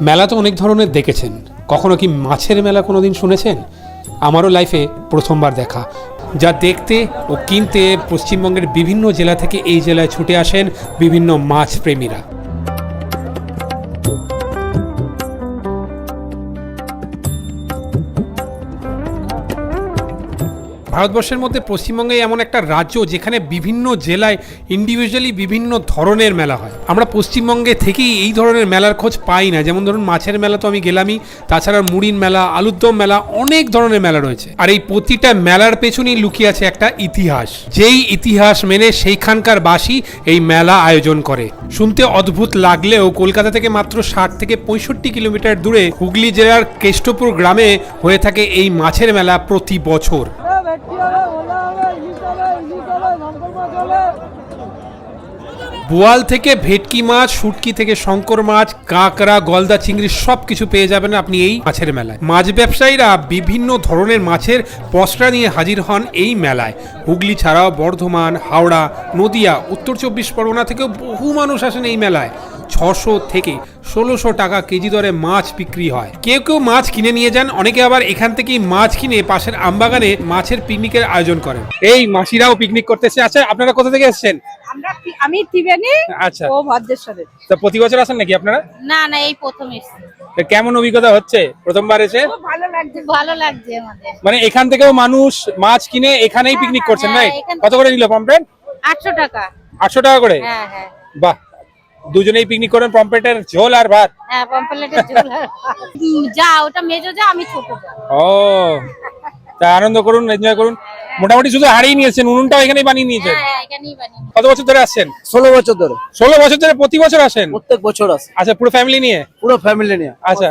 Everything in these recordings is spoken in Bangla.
মেলা তো অনেক ধরনের দেখেছেন। কখনো কি মাছের মেলা কোনো দিন শুনেছেন? আমারও লাইফে প্রথমবার দেখা। যা দেখতে ও কিনতে পশ্চিমবঙ্গের বিভিন্ন জেলা থেকে এই জেলায় ছুটে আসেন বিভিন্ন মাছ প্রেমীরা ভারতবর্ষের মধ্যে পশ্চিমবঙ্গে এমন একটা রাজ্য যেখানে বিভিন্ন জেলায় ইন্ডিভিজুয়ালি বিভিন্ন ধরনের মেলা হয়। আমরা পশ্চিমবঙ্গে থেকেই এই ধরনের মেলার খোঁজ পাই না। যেমন ধরুন, মাছের মেলা তো আমি গেলামই, তাছাড়া মুড়ির মেলা, আলুরদম মেলা, অনেক ধরনের মেলা রয়েছে। আর এই প্রতিটা মেলার পেছনেই লুকিয়ে আছে একটা ইতিহাস। যেই ইতিহাস মেনে সেইখানকার বাসী এই মেলা আয়োজন করে। শুনতে অদ্ভুত লাগলেও কলকাতা থেকে মাত্র ষাট থেকে পঁয়ষট্টি কিলোমিটার দূরে হুগলি জেলার কেষ্টপুর গ্রামে হয়ে থাকে এই মাছের মেলা প্রতি বছর। বোয়াল থেকে ভেটকি মাছ, শুটকি থেকে শঙ্কর মাছ, কাঁকড়া, গলদা চিংড়ি সব কিছু পেয়ে যাবেন আপনি এই মাছের মেলায়। মাছ ব্যবসায়ীরা বিভিন্ন ধরনের মাছের পসরা নিয়ে হাজির হন এই মেলায়। হুগলি ছাড়াও বর্ধমান, হাওড়া, নদিয়া, উত্তর চব্বিশ পরগনা থেকেও বহু মানুষ আসেন এই মেলায়। ছশো থেকে ষোলোশো টাকা কেজি দরে মাছ বিক্রি হয়। কেউ কেউ মাছ কিনে নিয়ে যান অনেকে আবার এখান থেকেই মাছ কিনে পাশের আমবাগানে মাছের পিকনিকের আয়োজন করেন। এই মাসিরাও পিকনিক করতেছে। আচ্ছা আপনারা কোথা থেকে এসেছেন? আমরা আমি ত্রিবেণী আচ্ছা। ও ভদ্রেশ্বরের। তা প্রতি বছর আসেন নাকি আপনারা? না না এই প্রথম এসেছি। তা কেমন অভিজ্ঞতা হচ্ছে? প্রথমবার এসে? ভালো লাগছে ভালো লাগছে আমাদের। মানে এখান থেকেও মানুষ মাছ কিনে এখানেই পিকনিক করছেন ভাই হ্যাঁ, কত করে নিল পম্পলেট আটশো টাকা। আটশো টাকা করে? হ্যাঁ হ্যাঁ। বাহ। দুজনেই পিকনিক করেন পম্পলেটের ঝোল আর ভাত? হ্যাঁ পম্পলেটের ঝোল যা ওটা মেজো যা আমি ছোট। ও তা আনন্দ করুন এনজয় করুন। মোটামুটি শুধু হারিয়ে নিয়েছেন উনুনটাও এখানেই বানিয়ে নিয়েছেন। হ্যাঁ হ্যাঁ এখানেই বানিয়ে কত বছর ধরে আসছেন? ষোলো বছর ধরে। ষোলো বছর ধরে প্রতি বছর আসেন? প্রত্যেক বছর আসে। আচ্ছা পুরো ফ্যামিলি নিয়ে? পুরো ফ্যামিলি নিয়ে। আচ্ছা।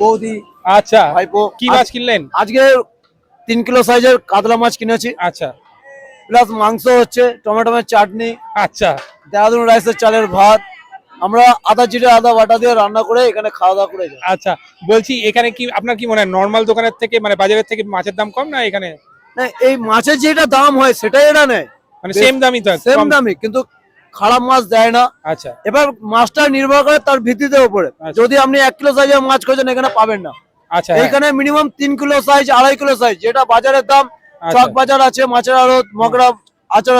বৌদি আচ্ছা। ভাইপো। কি মাছ কিনলেন? আজকে তিন কিলো সাইজের কাতলা মাছ কিনেছি। আচ্ছা। প্লাস মাংস হচ্ছে টমেটোমের চাটনি। আচ্ছা। দেহাদুন রাইসের চালের ভাত। আমরা আদা জিরে আদা বাটা দিয়ে রান্না করে এখানে খাওয়া দাওয়া করে যাই। আচ্ছা বলছি এখানে কি আপনার কি মনে হয় নর্মাল দোকানের থেকে মানে বাজারের থেকে মাছের দাম কম না এখানে? না এই মাছের যেটা দাম হয় সেটাই এরা নেয়। মানে সেম দামই তো সেম? দামই কিন্তু খারাপ মাছ দেয় না। আচ্ছা। এবার মাছটা নির্ভর করে তার ভিত্তিতে উপরে। আচ্ছা। যদি আপনি এক কিলো সাইজের মাছ খোঁজেন এখানে পাবেন না। আচ্ছা এখানে মিনিমাম তিন কিলো সাইজ আড়াই কিলো সাইজ যেটা বাজারের দাম আচ্ছা। চক বাজার আছে মাছের আড়ত মগরা আচার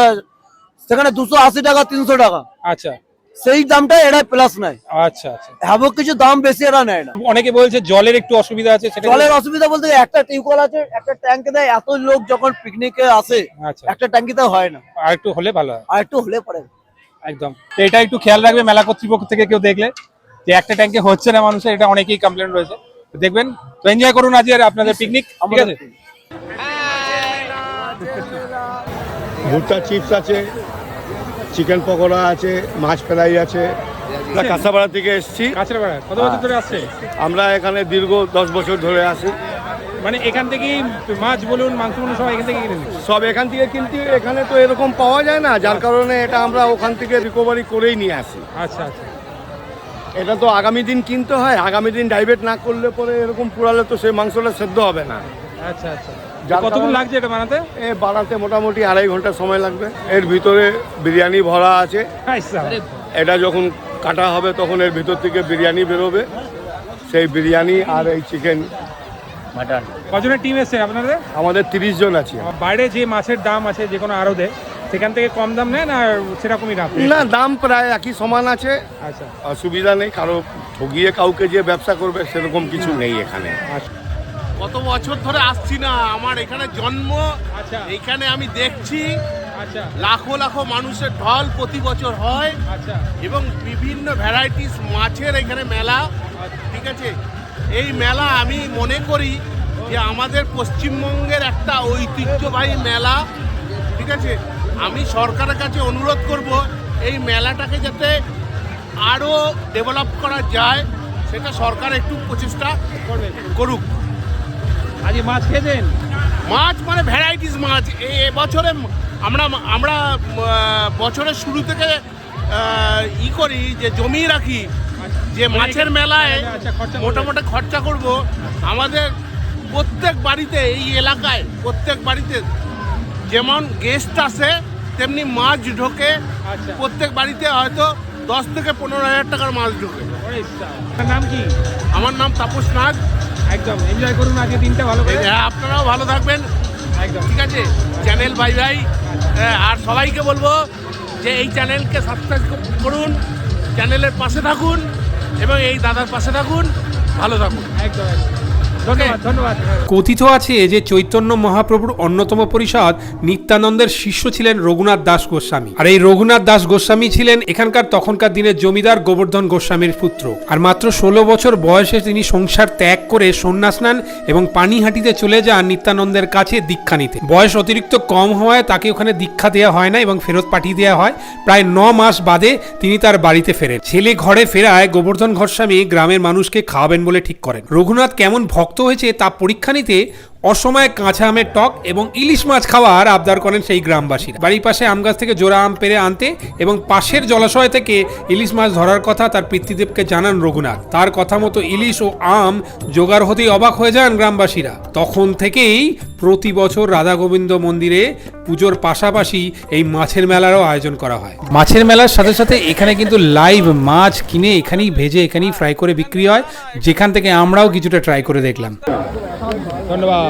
সেখানে দুশো আশি টাকা তিনশো টাকা। আচ্ছা। সেই দামটা এরা প্লাস নাই আচ্ছা আচ্ছা। কিছু দাম বেশি এরা নেয় না। অনেকে বলছে জলের একটু অসুবিধা আছে সেটা জলের অসুবিধা বলতে একটা টিউবওয়েল আছে একটা ট্যাঙ্কে দেয় এত লোক যখন পিকনিকে আসে আচ্ছা। একটা ট্যাঙ্কিতে হয় না। আর একটু হলে ভালো হয়। আর একটু হলে পরে। একদম। তো এটা একটু খেয়াল রাখবে মেলা কর্তৃপক্ষ থেকে কেউ দেখলে যে একটা ট্যাঙ্কে হচ্ছে না মানুষের এটা অনেকেই কমপ্লেন রয়েছে। দেখবেন তো এনজয় করুন আজ আর আপনাদের পিকনিক ঠিক আছে? ভুট্টা চিপস আছে চিকেন পকোড়া আছে মাছ ফ্রাই আছে। আমরা কাঁচাপাড়া থেকে এসেছি। কত বছর ধরে আসছে আমরা এখানে দীর্ঘ দশ বছর ধরে আসি মানে এখান থেকেই মাছ বলুন মাংস বলুন সব এখান থেকে কিনে সব এখান থেকে কিন্তু এখানে তো এরকম পাওয়া যায় না যার কারণে এটা আমরা ওখান থেকে রিকভারি করেই নিয়ে আসি। আচ্ছা আচ্ছা। এটা তো আগামী দিন কিনতে হয় আগামী দিন ডাইভেট না করলে পরে এরকম পুরালে তো সেই মাংসটা সেদ্ধ হবে না। আচ্ছা আচ্ছা। কতক্ষণ লাগছে এটা বানাতে? এ বানাতে মোটামুটি আড়াই ঘণ্টা সময় লাগবে। এর ভিতরে বিরিয়ানি ভরা আছে। এটা যখন কাটা হবে তখন এর ভিতর থেকে বিরিয়ানি বেরোবে। সেই বিরিয়ানি আর এই চিকেন। মাটন। কজনের টিম এসছে? আপনাদের? আমাদের তিরিশ জন আছে বাইরে যে মাছের দাম আছে যে কোনো আরদে সেখান থেকে কম দাম নেয় না সেরকমই দাম? না দাম প্রায় একই সমান আছে। আচ্ছা। অসুবিধা নেই কারও ঠগিয়ে কাউকে যে ব্যবসা করবে সেরকম কিছু নেই এখানে। আচ্ছা। কত বছর ধরে আসছি না আমার এখানে জন্ম। আচ্ছা। এখানে আমি দেখছি। আচ্ছা। লাখো লাখো মানুষের ঢল প্রতি বছর হয় আচ্ছা। এবং বিভিন্ন ভ্যারাইটিস মাছের এখানে মেলা। ঠিক আছে? এই মেলা আমি মনে করি যে আমাদের পশ্চিমবঙ্গের একটা ঐতিহ্যবাহী মেলা। ঠিক আছে? আমি সরকারের কাছে অনুরোধ করব এই মেলাটাকে যাতে আরও ডেভেলপ করা যায় সেটা সরকার একটু প্রচেষ্টা করুক। আজ এই মাছ খেয়েছেন? মাছ মানে ভ্যারাইটিস মাছ। এই বছরে আমরা আমরা বছরের শুরু থেকে ই করি যে জমি রাখি। যে মাছের মেলায় আচ্ছা, খরচা মোটামুটি খরচা করব। আমাদের প্রত্যেক বাড়িতে এই এলাকায় প্রত্যেক বাড়িতে যেমন গেস্ট আসে তেমনি মাছ ঢোকে। আচ্ছা। প্রত্যেক বাড়িতে হয়তো দশ থেকে পনেরো হাজার টাকার মাছ ঢোকে। নাম কি? আমার নাম তাপস নাগ। একদম এনজয় করুন আজকে দিনটা ভালো করে। হ্যাঁ, আপনারাও ভালো থাকবেন। একদম। ঠিক আছে চ্যানেল বাই বাই হ্যাঁ, আর সবাইকে বলব যে এই চ্যানেলকে সাবস্ক্রাইব করুন চ্যানেলের পাশে থাকুন এবং এই দাদার পাশে থাকুন। ভালো থাকুন। একদম ধন্যবাদ কথিত আছে যে চৈতন্য মহাপ্রভুর অন্যতম পরিষদ নিত্যানন্দের শিষ্য ছিলেন রঘুনাথ দাস গোস্বামী। আর এই রঘুনাথ দাস গোস্বামী ছিলেন এখানকার তখনকার দিনের জমিদার গোবর্ধন গোস্বামীর পুত্র। আর মাত্র ষোলো বছর বয়সে তিনি সংসার ত্যাগ করে সন্ন্যাস নেন এবং পানিহাটিতে চলে যান নিত্যানন্দের কাছে দীক্ষা নিতে। বয়স অতিরিক্ত কম হওয়ায় তাকে ওখানে দীক্ষা দেওয়া হয় না এবং ফেরত পাঠিয়ে দেওয়া হয়। প্রায় ন মাস বাদে তিনি তার বাড়িতে ফেরেন। ছেলে ঘরে ফেরায় গোবর্ধন গোস্বামী গ্রামের মানুষকে খাওয়াবেন বলে ঠিক করেন। রঘুনাথ কেমন ভক্ত হয়েছে তা পরীক্ষা নিতে অসময়ে কাঁচা আমের টক এবং ইলিশ মাছ খাওয়ার আবদার করেন সেই গ্রামবাসীরা। বাড়ির পাশে আম গাছ থেকে জোড়া আম পেরে আনতে এবং পাশের জলাশয় থেকে ইলিশ মাছ ধরার কথা তার পিতৃদেবকে জানান রঘুনাথ। তার কথা মতো ইলিশ ও আম জোগাড় হতেই অবাক হয়ে যান গ্রামবাসীরা। তখন থেকেই প্রতি বছর রাধা গোবিন্দ মন্দিরে পুজোর পাশাপাশি এই মাছের মেলারও আয়োজন করা হয়। মাছের মেলার সাথে সাথে এখানে কিন্তু লাইভ মাছ কিনে এখানেই ভেজে এখানেই ফ্রাই করে বিক্রি হয়। যেখান থেকে আমরাও কিছুটা ট্রাই করে দেখলাম। ধন্যবাদ।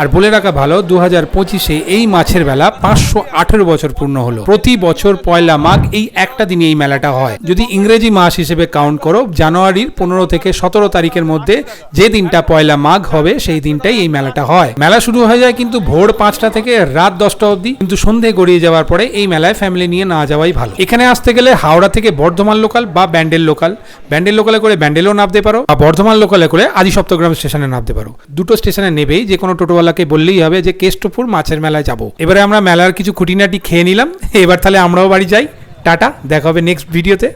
আর বলে রাখা ভালো দু হাজার পঁচিশে এই মাছের বেলা পাঁচশো আঠেরো বছর পূর্ণ হলো। প্রতি বছর পয়লা মাঘ এই একটা দিনে এই মেলাটা হয়। যদি ইংরেজি মাস হিসেবে কাউন্ট করো, জানুয়ারির পনেরো থেকে সতেরো তারিখের মধ্যে যে দিনটা পয়লা মাঘ হবে, সেই দিনটাই এই মেলাটা হয়। মেলা শুরু হয়ে যায় কিন্তু ভোর পাঁচটা থেকে রাত দশটা অবধি। কিন্তু সন্ধে গড়িয়ে যাওয়ার পরে এই মেলায় ফ্যামিলি নিয়ে না যাওয়াই ভালো। এখানে আসতে গেলে হাওড়া থেকে বর্ধমান লোকাল বা ব্যান্ডেল লোকাল ব্যান্ডেল লোকালে করে ব্যান্ডেলও নামতে পারো, বা বর্ধমান লোকালে করে আদি সপ্তগ্রাম স্টেশনে নামতে পারো। দুটো স্টেশনে নেবেই যে কোনো টোটোওয়ালাকে বললেই হবে যে, কেষ্টপুর মাছের মেলায় যাব। এবারে আমরা মেলার কিছু খুঁটিনাটি খেয়ে নিলাম। এবার তাহলে আমরাও বাড়ি যাই। টাটা, দেখা হবে নেক্সট ভিডিওতে